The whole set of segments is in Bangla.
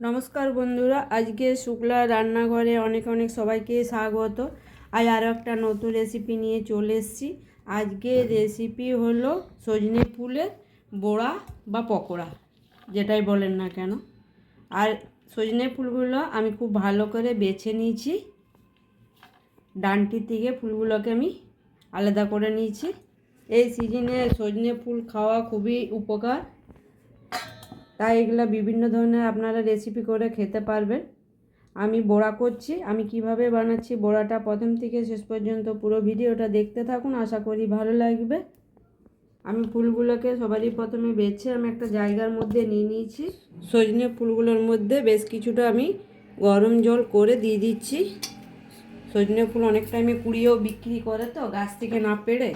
নমস্কার বন্ধুরা, আজকে শুক্লা রান্নাঘরে অনেক অনেক সবাইকে স্বাগত। আজ আরও একটা নতুন রেসিপি নিয়ে চলে এসেছি। আজকে রেসিপি হলো সজনে ফুলের বড়া বা পকোড়া, যেটাই বলেন না কেন। আর সজনে ফুলগুলো আমি খুব ভালো করে বেছে নিয়েছি। ডানটি থেকে ফুলগুলোকে আমি আলাদা করে নিয়েছি। এই সিজনে সজনে ফুল খাওয়া খুবই উপকার। তাই এগুলো বিভিন্ন ধরনের আপনারা রেসিপি করে খেতে পারবেন। আমি বড়া করছি, আমি কীভাবে বানাচ্ছি বড়াটা প্রথম থেকে শেষ পর্যন্ত পুরো ভিডিওটা দেখতে থাকুন, আশা করি ভালো লাগবে। আমি ফুলগুলোকে সবারই প্রথমে বেছে আমি একটা জায়গার মধ্যে নিয়ে নিয়েছি। সজনে ফুলগুলোর মধ্যে বেশ কিছুটা আমি গরম জল করে দিয়ে দিচ্ছি। সজনে ফুল অনেক টাইমে কুড়িয়েও বিক্রি করে তো, গাছ থেকে না পেড়ে।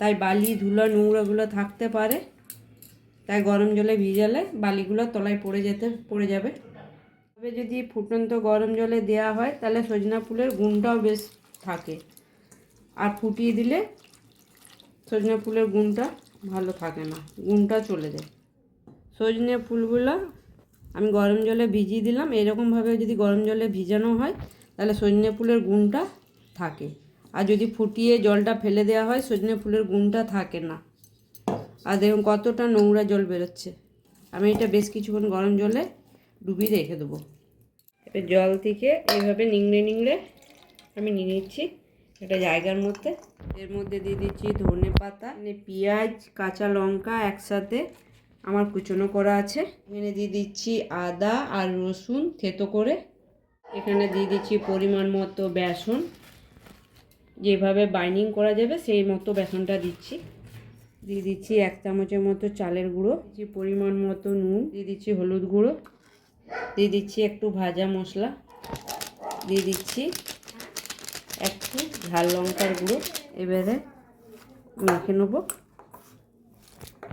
তাই বালি, ধুলো, নোংরাগুলো থাকতে পারে। তাই গরম জলে ভিজালে বালিগুলো তলায় পড়ে যেতে, পড়ে যাবে। তবে যদি ফুটন্ত গরম জলে দেওয়া হয়, তাহলে সজনা ফুলের গুণটাও বেশ থাকে। আর ফুটিয়ে দিলে সজনা ফুলের গুণটা ভালো থাকে না, গুণটা চলে যায়। সজনে ফুলগুলো আমি গরম জলে ভিজিয়ে দিলাম। এরকমভাবে যদি গরম জলে ভিজানো হয়, তাহলে সজনে ফুলের গুণটা থাকে। আর যদি ফুটিয়ে জলটা ফেলে দেওয়া হয়, সজনে ফুলের গুণটা থাকে না। আর দেখুন কতটা নোংরা জল বেরোচ্ছে। আমি এটা বেশ কিছুক্ষণ গরম জলে ডুবিয়ে রেখে দেবো। এবার জল থেকে এইভাবে নিংড়ে নিংড়ে আমি নিয়ে নিচ্ছি একটা জায়গার মধ্যে। এর মধ্যে দিয়ে দিচ্ছি ধনে পাতা পেঁয়াজ, কাঁচা লঙ্কা একসাথে আমার কুচনো করা আছে। এখানে দিয়ে দিচ্ছি আদা আর রসুন থেতো করে। এখানে দিয়ে দিচ্ছি পরিমাণ মতো বেসন। যেভাবে বাইন্ডিং করা যাবে সেই মতো বেসনটা দিচ্ছি। দিয়ে দিচ্ছি এক চামচের মতো চালের গুঁড়ো দিচ্ছি পরিমাণ মতো নুন, দিয়ে দিচ্ছি হলুদ গুঁড়ো, দিয়ে দিচ্ছি একটু ভাজা মশলা, দিয়ে দিচ্ছি একটু ঝাল লঙ্কার গুঁড়ো। এবারে মেখে নেব।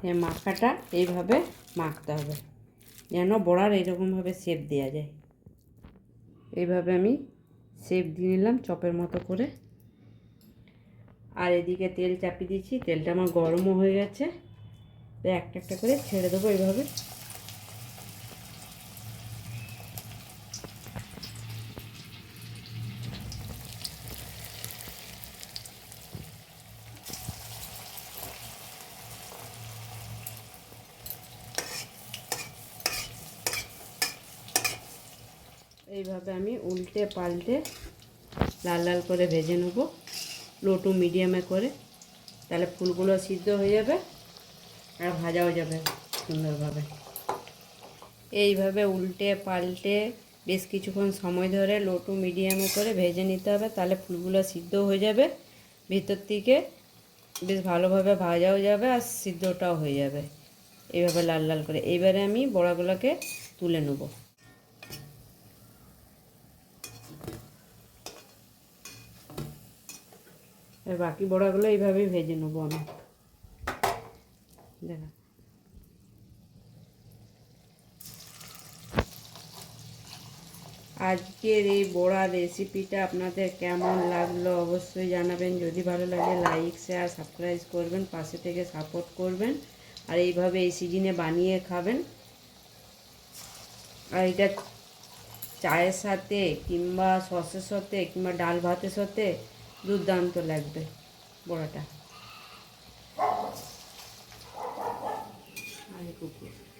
এই মাখাটা এইভাবে মাখতে হবে, যেন বড়ার এইরকমভাবে শেপ দেওয়া যায়। এইভাবে আমি শেপ দিয়ে নিলাম, চপের মতো করে। আর এদিকে তেল চাপিয়ে দিচ্ছি তেলটা আমার গরমও হয়ে গেছে। একটা একটা করে ছেড়ে দেবো এইভাবে। এইভাবে আমি উল্টে পাল্টে লাল লাল করে ভেজে নেব। লো টু মিডিয়ামে করে, তাহলে ফুলগুলো সিদ্ধ হয়ে যাবে আর ভাজাও যাবে সুন্দরভাবে। এইভাবে উল্টে পাল্টে বেশ কিছুক্ষণ সময় ধরে লো টু মিডিয়ামে করে ভেজে নিতে হবে, তাহলে ফুলগুলো সিদ্ধ হয়ে যাবে। ভিতর থেকে বেশ ভালোভাবে ভাজাও যাবে আর সিদ্ধটাও হয়ে যাবে। এইভাবে লাল লাল করে। এইবারে আমি বড়াগুলোকে তুলে নেব। এবার বাকি বড়াগুলো এইভাবেই ভেজে নেব আমি। দেখা। আজকের এই বড়া রেসিপিটা আপনাদের কেমন লাগল অবশ্যই জানাবেন। যদি ভালো লাগে লাইক শেয়ার সাবস্ক্রাইব করবেন, পাশে থেকে সাপোর্ট করবেন। আর এইভাবে এই সিজনে বানিয়ে খাবেন। আর এটা চায়ের সাথে কিংবা সসের সাথে কিংবা ডাল ভাতের সাথে দুর্দান্ত লাগবে বড়াটা। কুকুর।